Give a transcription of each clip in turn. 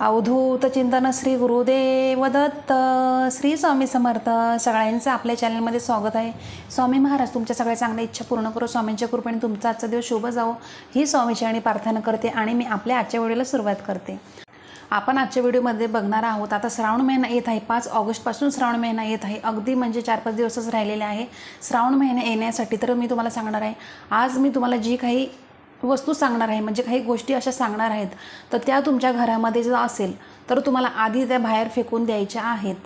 अवधूत चिंतन श्री गुरुदेव दत्त. श्री स्वामी समर्थ. सगळ्यांचं आपल्या चॅनलमध्ये स्वागत आहे. स्वामी महाराज तुमच्या सगळ्या चांगल्या इच्छा पूर्ण करू. स्वामींच्या कृपेने तुमचा आजचा दिवस शुभ जावो. ही स्वामीची आणि प्रार्थना करते आणि मी आपल्या आजच्या व्हिडिओला सुरुवात करते. आपण आजच्या व्हिडिओमध्ये बघणार आहोत आता श्रावण महिना येत आहे. पाच ऑगस्टपासून श्रावण महिना येत आहे. अगदी म्हणजे चार पाच दिवसच राहिलेले आहे. श्रावण महिना येण्यासाठी तर मी तुम्हाला सांगणार आहे. आज मी तुम्हाला जी काही वस्तू सांगणार आहे म्हणजे काही गोष्टी अशा सांगणार आहेत तर त्या तुमच्या घरामध्ये जर असेल तर तुम्हाला आधी त्या बाहेर फेकून द्यायच्या आहेत.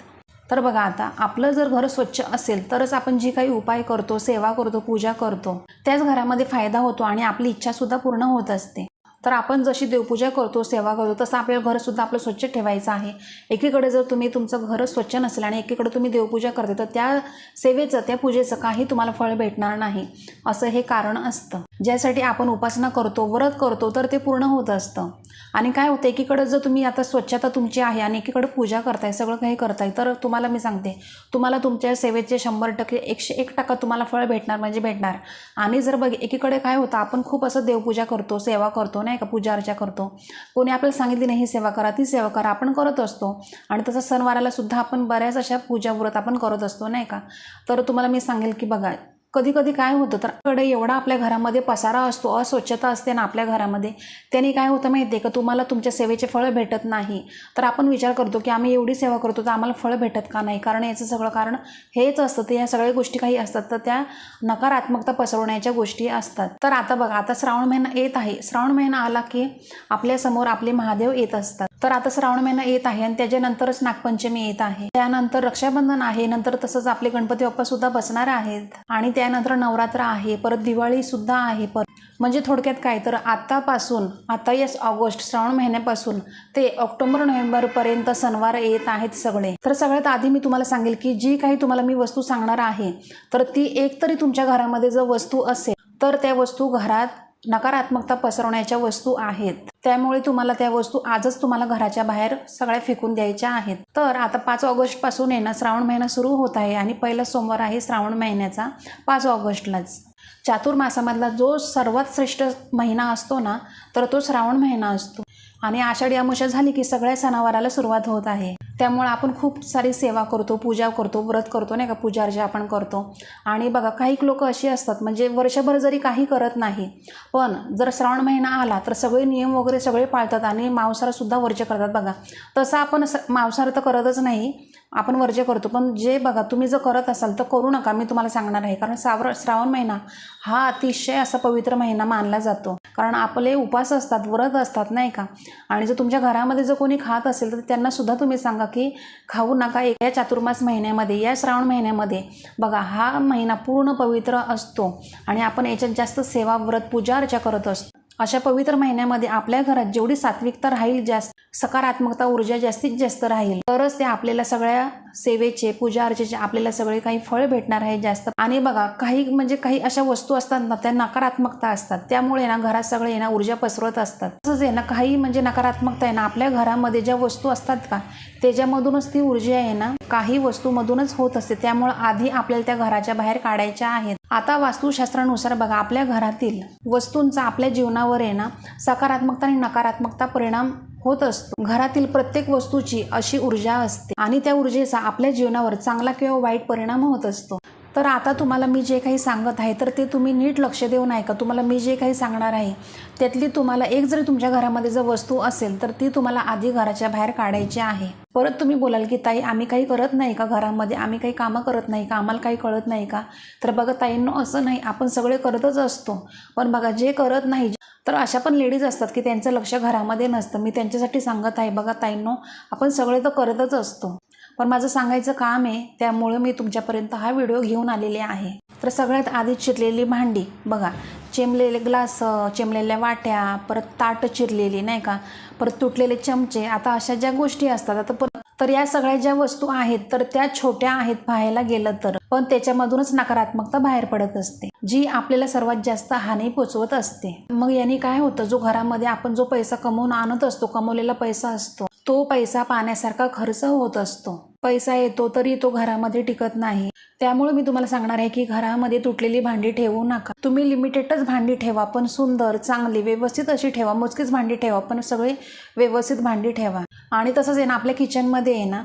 तर बघा आता आपलं जर घर स्वच्छ असेल तरच आपण जी काही उपाय करतो सेवा करतो पूजा करतो त्याच घरामध्ये फायदा होतो आणि आपली इच्छासुद्धा पूर्ण होत असते. तर आपण जशी देवपूजा करतो सेवा करतो तसं आपलं घरसुद्धा आपलं स्वच्छ ठेवायचं आहे. एकीकडे जर तुम्ही तुमचं घर स्वच्छ नसेल आणि एकीकडे तुम्ही देवपूजा करते तर त्या सेवेचं त्या पूजेचं काही तुम्हाला फळ भेटणार नाही. असं हे कारण असतं. ज्यासाठी आपण उपासना करतो व्रत करतो तर ते पूर्ण होत असतं. आणि काय होतं एकीकडं जर तुम्ही आता स्वच्छता तुमची आहे आणि एकीकडं पूजा करताय सगळं काही करताय तर तुम्हाला मी सांगते तुम्हाला तुमच्या सेवेचे शंभर टक्के एकशे एक टक्का तुम्हाला फळ भेटणार म्हणजे भेटणार. आणि जर बघ एकीकडे काय होतं आपण खूप असं देवपूजा करतो सेवा करतो नाही का पूजा अर्चा करतो. कोणी आपल्याला सांगितली नाही ही सेवा करा ती सेवा करा आपण करत असतो. आणि तसं सणवाराला सुद्धा आपण बऱ्याच अशा पूजा व्रत आपण करत असतो नाही का. तर तुम्हाला मी सांगेल की बघा कधी कधी काय होतं तर कडे एवढा आपल्या घरामध्ये पसारा असतो अस्वच्छता असते ना आपल्या घरामध्ये त्याने काय होतं माहिती आहे का तुम्हाला तुमच्या सेवेचे फळं भेटत नाही. तर आपण विचार करतो की आम्ही एवढी सेवा करतो तर आम्हाला फळं भेटत का नाही? कारण याचं सगळं कारण हेच असतं ते या सगळ्या गोष्टी काही असतात तर त्या नकारात्मकता पसरवण्याच्या गोष्टी असतात. तर आता बघा आता श्रावण महिना येत आहे. श्रावण महिना आला की आपल्यासमोर आपले महादेव येत असतात. तर आता श्रावण महिना येत आहे आणि त्याच्यानंतरच नागपंचमी येत आहे. त्यानंतर रक्षाबंधन आहे नंतर तसंच आपले गणपती बाप्पा सुद्धा बसणार आहेत. आणि त्यानंतर नवरात्र आहे परत दिवाळी सुद्धा आहे. परत म्हणजे थोडक्यात काय? तर आतापासून आता यस ऑगस्ट श्रावण महिन्यापासून ते ऑक्टोबर नोव्हेंबरपर्यंत सणवार येत आहेत सगळे. तर सगळ्यात आधी मी तुम्हाला सांगेल की जी काही तुम्हाला मी वस्तू सांगणार आहे तर ती एक तरी तुमच्या घरामध्ये जर वस्तू असेल तर त्या वस्तू घरात नकारात्मकता पसरवण्याच्या वस्तू आहेत. त्यामुळे तुम्हाला त्या वस्तू आजच तुम्हाला घराच्या बाहेर सगळ्या फेकून द्यायच्या आहेत. तर आता पाच ऑगस्टपासून आहे ना श्रावण महिना सुरू होत आहे आणि पहिला सोमवार आहे श्रावण महिन्याचा पाच ऑगस्टलाच. चातुर्मासामधला जो सर्वात श्रेष्ठ महिना असतो ना तर तो श्रावण महिना असतो. आणि आषाढी अमावस्या झाली की सगळ्या सणावाराला सुरुवात होत आहे. त्यामुळे आपण खूप सारी सेवा करतो पूजा करतो व्रत करतो नाही का? पूजा अर्चा आपण करतो. आणि बघा काही लोक अशी असतात म्हणजे वर्षभर जरी काही करत नाही पण जर श्रावण महिना आला तर सगळे नियम वगैरे सगळे पाळतात आणि मांसाहारसुद्धा वर्ज करतात बघा. तसं आपण स मांसाहार तर करतच नाही आपण वर्ज्य करतो. पण जे बघा तुम्ही जर करत असाल तर करू नका. मी तुम्हाला सांगणार आहे. कारण सावर श्रावण महिना हा अतिशय असा पवित्र महिना मानला जातो. कारण आपले उपास असतात व्रत असतात नाही का? आणि जर तुमच्या घरामध्ये जर कोणी खात असेल तर त्यांना सुद्धा तुम्ही सांगा की खाऊ नका एक या चातुर्मास महिन्यामध्ये या श्रावण महिन्यामध्ये. बघा हा महिना पूर्ण पवित्र असतो. आणि आपण याच्यात जास्त सेवा व्रत पूजा अर्चा करत असतो. अशा पवित्र महिन्यामध्ये आपल्या घरात जेवढी सात्विकता राहील जास्त सकारात्मकता ऊर्जा जास्तीत जास्त राहील तरच ते आपल्याला सगळ्या सेवेचे पूजा अर्चेचे आपल्याला सगळे काही फळ भेटणार आहे जास्त. आणि बघा काही म्हणजे काही अशा वस्तू असतात ना त्या नकारात्मकता असतात. त्यामुळे ना घरात सगळे ना ऊर्जा पसरवत असतात. तसंच आहे ना काही म्हणजे नकारात्मकता आहे ना आपल्या घरामध्ये ज्या वस्तू असतात का त्याच्यामधूनच ती ऊर्जा आहे ना काही वस्तूमधूनच होत असते. त्यामुळे आधी आपल्याला त्या घराच्या बाहेर काढायच्या आहेत. आता वास्तुशास्त्रानुसार बघा आपल्या घरातील वस्तूंचा आपल्या जीवनावर आहे ना सकारात्मकता आणि नकारात्मकता परिणाम होत असतो. घरातील प्रत्येक वस्तूची अशी ऊर्जा असते आणि त्या ऊर्जेचा आपल्या जीवनावर चांगला किंवा वाईट परिणाम होत असतो. तर आता तुम्हाला मी जे काही सांगत आहे तर ते तुम्ही नीट लक्ष देऊन ऐका. तुम्हाला मी जे काही सांगणार आहे त्यातली तुम्हाला एक जरी तुमच्या घरामध्ये जर वस्तू असेल तर ती तुम्हाला आधी घराच्या बाहेर काढायची आहे. परत तुम्ही बोलाल की ताई आम्ही काही करत नाही का घरामध्ये? आम्ही काही कामं करत नाही का? आम्हाला काही कळत नाही का? तर बघा ताईंनो असं नाही. आपण सगळे करतच असतो. पण बघा जे करत नाही तर अशा पण लेडीज असतात की त्यांचं लक्ष घरामध्ये नसतं. मी त्यांच्यासाठी सांगत आहे. बघा ताईंनो आपण सगळे तर करतच असतो. पण माझं सांगायचं काम आहे त्यामुळं मी तुमच्यापर्यंत हा व्हिडिओ घेऊन आलेले आहे. तर सगळ्यात आधी चिरलेली भांडी बघा. चिमलेले ग्लास चिमलेल्या वाट्या परत ताट चिरलेली नाही का? परत तुटलेले चमचे. आता अशा ज्या गोष्टी असतात आता परत तर या सगळ्या ज्या वस्तू आहेत तर त्या छोट्या आहेत पाहायला गेलं तर. पण त्याच्यामधूनच नकारात्मकता बाहेर पडत असते जी आपल्याला सर्वात जास्त हानी पोचवत असते. मग यांनी काय होतं? जो घरामध्ये आपण जो पैसा कमवून आणत असतो कमवलेला पैसा असतो तो पैसा पाण्यासारखा खर्च होत असतो. पैसा येतो तरी तो घरामध्ये टिकत नाही. त्यामुळे मी तुम्हाला सांगणार आहे की घरामध्ये तुटलेली भांडी ठेवू नका. तुम्ही लिमिटेडच भांडी ठेवा पण सुंदर चांगली व्यवस्थित अशी ठेवा. मोजकीच भांडी ठेवा पण सगळे व्यवस्थित भांडी ठेवा. आणि तसंच आहे ना आपल्या किचनमध्ये आहे ना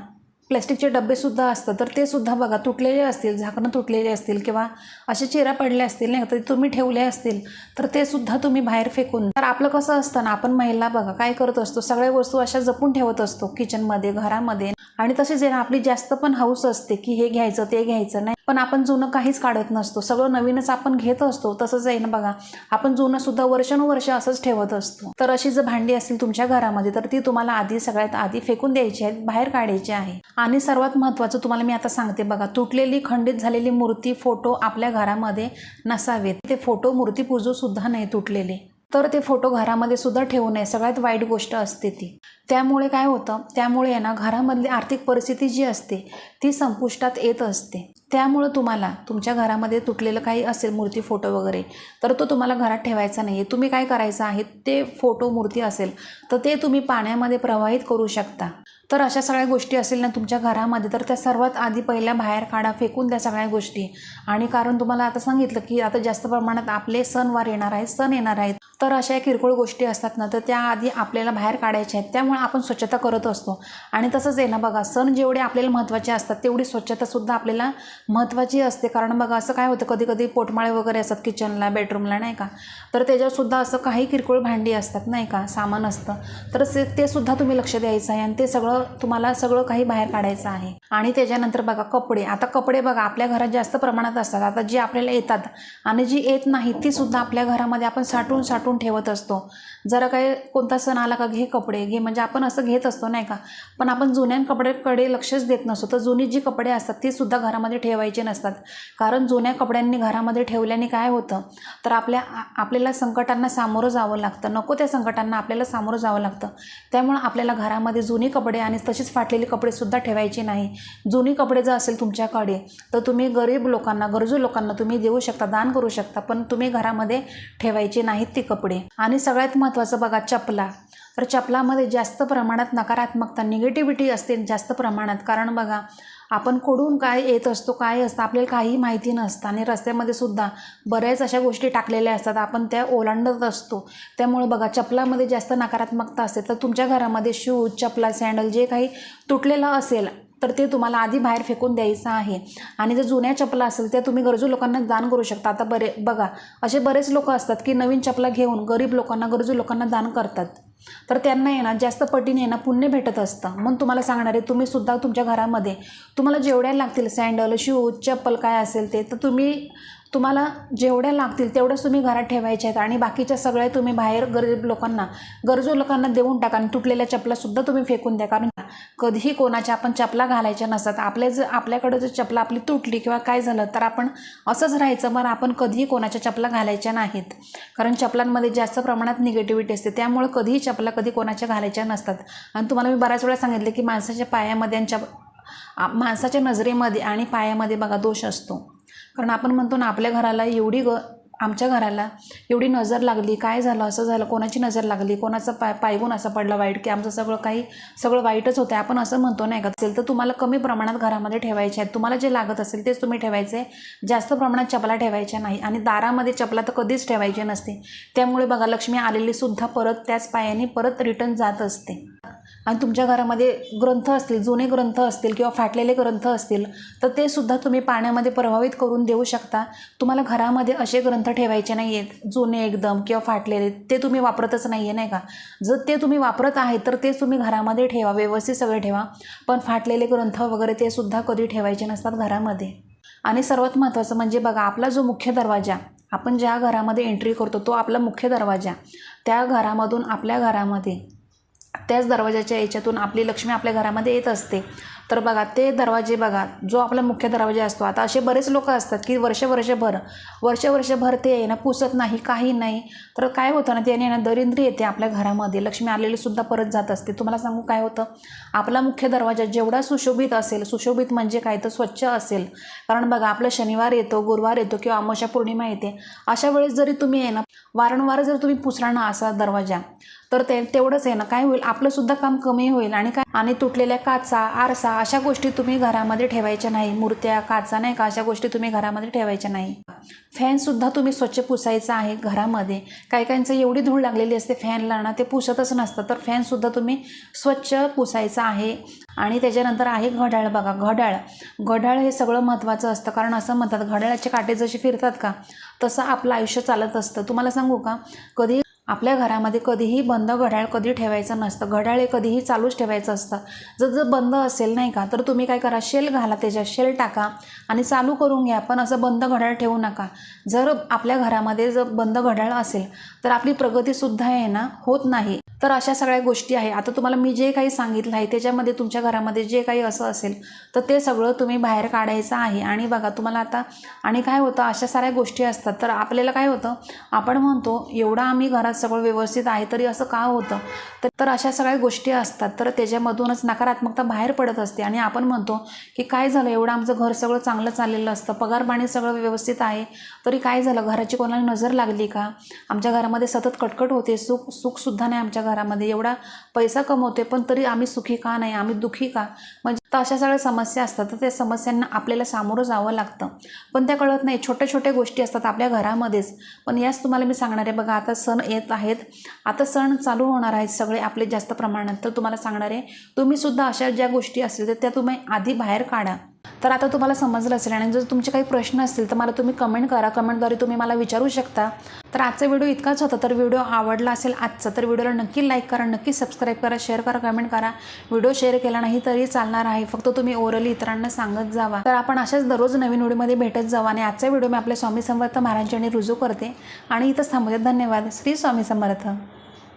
प्लॅस्टिकचे डबेसुद्धा असतात तर ते सुद्धा बघा तुटलेले असतील झाकणं तुटलेले असतील किंवा असे चिरा पडले असतील नाही तर तुम्ही ठेवले असतील तर ते सुद्धा तुम्ही बाहेर फेकून. तर आपलं कसं असतं ना आपण महिला बघा काय करत असतो सगळ्या वस्तू अशा जपून ठेवत असतो किचनमध्ये घरामध्ये. आणि तसेच आहे ना आपली जास्त पण हाऊस असते की हे घ्यायचं ते घ्यायचं नाही पण आपण जुनं काहीच काढत नसतो. सगळं नवीनच आपण घेत असतो. तसंच आहे ना बघा. आपण जुनं सुद्धा वर्षानुवर्ष असंच ठेवत असतो. तर अशी जर भांडी असतील तुमच्या घरामध्ये तर ती तुम्हाला आधी सगळ्यात आधी फेकून द्यायची आहेत बाहेर काढायची आहे. आणि सर्वात महत्त्वाचं तुम्हाला मी आता सांगते बघा. तुटलेली खंडित झालेली मूर्ती फोटो आपल्या घरामध्ये नसावेत. ते फोटो मूर्ती पूजू सुद्धा नाही तुटलेले. तर ते फोटो घरामध्ये सुद्धा ठेवू नये. सगळ्यात वाईट गोष्ट असते ती. त्यामुळे काय होतं? त्यामुळे आहे ना घरामधली आर्थिक परिस्थिती जी असते ती संपुष्टात येत असते. त्यामुळं तुम्हाला तुमच्या घरामध्ये तुटलेलं काही असेल मूर्ती फोटो वगैरे तर तो तुम्हाला घरात ठेवायचा नाही आहे तुम्ही काय करायचं आहे? ते फोटो मूर्ती असेल तर ते तुम्ही पाण्यामध्ये प्रवाहित करू शकता. तर अशा सगळ्या गोष्टी असेल ना तुमच्या घरामध्ये तर त्या सर्वात आधी पहिल्या बाहेर काढा फेकून द्या सगळ्या गोष्टी. आणि कारण तुम्हाला आता सांगितलं की आता जास्त प्रमाणात आपले सणवार येणार आहेत सण येणार आहेत. तर अशा किरकोळ गोष्टी असतात ना तर त्या आधी आपल्याला बाहेर काढायच्या आहेत. त्यामुळे आपण स्वच्छता करत असतो. आणि तसंच आहे ना बघा सण जेवढे आपल्याला महत्त्वाचे असतात तेवढी स्वच्छतासुद्धा आपल्याला महत्त्वाची असते. कारण बघा असं काय होतं कधी कधी पोटमाळे वगैरे असतात किचनला बेडरूमला नाही का? तर त्याच्यावरसुद्धा असं काही किरकोळ भांडी असतात नाही का? सामान असतं. तर ते सुद्धा तुम्ही लक्ष द्यायचं आहे आणि ते सगळं तुम्हाला सगळं काही बाहेर काढायचं आहे. आणि त्याच्यानंतर बघा कपडे. आता कपडे बघा आपल्या घरात जास्त प्रमाणात असतात. आता जी आपल्याला येतात आणि जी येत नाही ती सुद्धा आपल्या घरामध्ये आपण साठवून करून ठेवत असतो. जरा काही कोणता सण आला का घे कपडे घे म्हणजे आपण असं घेत असतो नाही का? पण आपण जुन्या कपड्याकडे लक्षच देत नसतो. तर जुनी जी कपडे असतात ती सुद्धा घरामध्ये ठेवायचे नसतात. कारण जुन्या कपड्यांनी घरामध्ये ठेवल्याने काय होतं? तर आपल्या आपल्याला संकटांना सामोरं जावं लागतं. नको त्या संकटांना आपल्याला सामोरं जावं लागतं. त्यामुळं आपल्याला घरामध्ये जुनी कपडे आणि तशीच फाटलेली कपडेसुद्धा ठेवायचे नाही. जुनी कपडे जर असेल तुमच्याकडे तर तुम्ही गरीब लोकांना गरजू लोकांना तुम्ही देऊ शकता दान करू शकता पण तुम्ही घरामध्ये ठेवायचे नाहीत ती कपडे. कपडे. आणि सगळ्यात महत्त्वाचं बघा चपला. तर चपलामध्ये जास्त प्रमाणात नकारात्मकता निगेटिव्हिटी असते जास्त प्रमाणात. कारण बघा आपण कुठून काय येत असतो काय असतं आपल्याला काही माहिती नसतं. आणि रस्त्यामध्ये सुद्धा बऱ्याच अशा गोष्टी टाकलेल्या असतात. आपण त्या ओलांडत असतो. त्यामुळे बघा चपलामध्ये जास्त नकारात्मकता असते. तर तुमच्या घरामध्ये शूज चपला सँडल जे काही तुटलेलं असेल तर ते तुम्हाला आधी बाहेर फेकून द्यायचं आहे. आणि जर जुन्या चपला असेल त्या तुम्ही गरजू लोकांना दान करू शकता. आता बरे बघा असे बरेच लोक असतात की नवीन चपला घेऊन गरीब लोकांना गरजू लोकांना दान करतात. तर त्यांना आहे ना जास्त पटीने आहे ना पुण्य भेटत असतं. म्हणून तुम्हाला सांगणार आहे तुम्ही सुद्धा तुमच्या घरामध्ये तुम्हाला जेवढ्या लागतील सँडल शूज चप्पल काय असेल ते तर तुम्ही तुम्हाला जेवढ्या लागतील तेवढ्याच तुम्ही घरात ठेवायच्या आहेत आणि बाकीच्या सगळ्या तुम्ही बाहेर गरीब लोकांना गरजू लोकांना देऊन टाका आणि तुटलेल्या चपलासुद्धा तुम्ही फेकून द्या. कारण कधीही कोणाच्या आपण चपला घालायच्या नसतात. आपल्या जर आपल्याकडं जर चपला आपली तुटली किंवा काय झालं तर आपण असंच राहायचं. मग आपण कधीही कोणाच्या चपला घालायच्या नाहीत. कारण चपलांमध्ये जास्त प्रमाणात निगेटिव्हिटी असते. त्यामुळे कधीही चपला कधी कोणाच्या घालायच्या नसतात. आणि तुम्हाला मी बऱ्याच वेळा सांगितले की माणसाच्या पायामध्ये आणि चप माणसाच्या नजरेमध्ये आणि पायामध्ये बघा दोष असतो. कारण आपण म्हणतो ना आपल्या घराला एवढी ग आमच्या घराला एवढी नजर लागली काय झालं असं झालं कोणाची नजर लागली कोणाचा पाय पायगुण असा पडला वाईट की आमचं सगळं काही सगळं वाईटच होतं आपण असं म्हणतो नाही का असेल तर तुम्हाला कमी प्रमाणात घरामध्ये ठेवायचे आहेत. तुम्हाला जे लागत असेल तेच तुम्ही ठेवायचे जास्त प्रमाणात चपला ठेवायच्या नाही आणि दारामध्ये चपला तर कधीच ठेवायची नसते. त्यामुळे बघा लक्ष्मी आलेली सुद्धा परत त्याच पायाने परत रिटर्न जात असते. आणि तुमच्या घरामध्ये ग्रंथ असतील जुने ग्रंथ असतील किंवा फाटलेले ग्रंथ असतील तर ते सुद्धा तुम्ही पाण्यामध्ये प्रभावित करून देऊ शकता. तुम्हाला घरामध्ये असे ग्रंथ ठेवायचे नाही आहेत जुने एकदम किंवा फाटलेले ते तुम्ही वापरतच नाही आहे नाही का? जर ते तुम्ही वापरत आहे तर तेच तुम्ही घरामध्ये ठेवा व्यवस्थित सगळे ठेवा. पण फाटलेले ग्रंथ वगैरे ते सुद्धा कधी ठेवायचे नसतात घरामध्ये. आणि सर्वात महत्त्वाचं म्हणजे बघा आपला जो मुख्य दरवाजा आपण ज्या घरामध्ये एंट्री करतो तो आपला मुख्य दरवाजा. त्या घरामधून आपल्या घरामध्ये त्याच दरवाजाच्या याच्यातून आपली लक्ष्मी आपल्या घरामध्ये येत असते. तर बघा ते दरवाजे बघा जो आपला मुख्य दरवाजा असतो. आता असे बरेच लोक असतात की वर्ष वर्षभर वर्ष वर्षभर ते आहे ना पुसत नाही काही नाही. तर काय होतं ना त्याने ना दरिंद्री येते आपल्या घरामध्ये. लक्ष्मी आलेली सुद्धा परत जात असते. तुम्हाला सांगू काय होतं? आपला मुख्य दरवाजा जेवढा सुशोभित असेल सुशोभित म्हणजे काय? तर स्वच्छ असेल. कारण बघा आपलं शनिवार येतो गुरुवार येतो किंवा अमावस्या पौर्णिमा येते. अशा वेळेस जरी तुम्ही आहे ना वारंवार जर तुम्ही पुसला ना असा दरवाजा तर ते तेवढंच आहे ना. काय होईल आपलं सुद्धा काम कमी होईल आणि काय? आणि तुटलेल्या काचा आरसा अशा गोष्टी तुम्ही घरामध्ये ठेवायच्या नाही. मूर्त्या काचा नाही का अशा गोष्टी तुम्ही घरामध्ये ठेवायच्या नाही. फॅनसुद्धा तुम्ही स्वच्छ पुसायचा आहे घरामध्ये. काही काहींचं एवढी धूळ लागलेली असते फॅनला ना ते पुसतच नसतं. तर फॅनसुद्धा तुम्ही स्वच्छ पुसायचं आहे. आणि त्याच्यानंतर आहे घड्याळ बघा घड्याळ. घड्याळ हे सगळं महत्त्वाचं असतं. कारण असं म्हणतात घड्याळाचे काटे जसे फिरतात का तसं आपलं आयुष्य चालत असतं. तुम्हाला सांगू का? कधी आपल्या घरामध्ये कधीही बंद घड्याळ कधी ठेवायचं नसतं. घड्याळ हे कधीही चालूच ठेवायचं असतं. जर जर बंद असेल नाही का तर तुम्ही काय करा शेल घाला त्याच्यात शेल टाका आणि चालू करून घ्या. पण असं बंद घड्याळ ठेवू नका. जर आपल्या घरामध्ये जर बंद घड्याळ असेल तर आपली प्रगतीसुद्धा आहे ना होत नाही. तर अशा सगळ्या गोष्टी आहे. आता तुम्हाला मी जे काही सांगितलं आहे त्याच्यामध्ये तुमच्या घरामध्ये जे काही असं असेल तर ते सगळं तुम्ही बाहेर काढायचं आहे. आणि बघा तुम्हाला आता आणि काय होतं अशा साऱ्या गोष्टी असतात. तर आपल्याला काय होतं आपण म्हणतो एवढं आम्ही घरात सगळं व्यवस्थित आहे तरी असं का होतं? तर तर अशा सगळ्या गोष्टी असतात. तर त्याच्यामधूनच नकारात्मकता बाहेर पडत असते. आणि आपण म्हणतो की काय झालं एवढं आमचं घर सगळं चांगलं चाललेलं असतं. पगार पाणी सगळं व्यवस्थित आहे. तरी काय झालं घराची कोणाला नजर लागली का? आमच्या घरामध्ये सतत कटकट होते. सुख सुखसुद्धा नाही आमच्या घरामध्ये एवढा पैसा कमवते पण तरी आम्ही सुखी का नाही? आम्ही दुखी का? म्हणजे तर अशा सगळ्या समस्या असतात तर त्या समस्यांना आपल्याला सामोरं जावं लागतं. पण त्या कळत नाही. छोट्या छोट्या गोष्टी असतात आपल्या घरामध्येच. पण याच तुम्हाला मी सांगणार आहे बघा आता सण येत आहेत. आता सण चालू होणार आहेत सगळे आपले जास्त प्रमाणात. तर तुम्हाला सांगणार आहे तुम्हीसुद्धा अशा ज्या गोष्टी असतील तर त्या तुम्ही आधी बाहेर काढा. तर आता तुम्हाला समजलं असेल आणि जर तुमचे काही प्रश्न असतील तर मला तुम्ही कमेंट करा. कमेंटद्वारे तुम्ही मला विचारू शकता. तर आजचा व्हिडिओ इतकाच होता. तर व्हिडिओ आवडला असेल आजचा तर व्हिडिओला नक्की लाईक करा नक्की सबस्क्राईब करा शेअर करा कमेंट करा. व्हिडिओ शेअर केला नाही तरी चालणार आहे. फक्त तुम्ही ओरली इतरांना सांगत जावा. तर आपण अशाच दररोज नवीन व्हिडिओमध्ये भेटत जावा आणि आजचा व्हिडिओ मी आपल्या स्वामी समर्थ महाराजांनी रुजू करते. आणि इथंच थांबते धन्यवाद. श्री स्वामी समर्थ.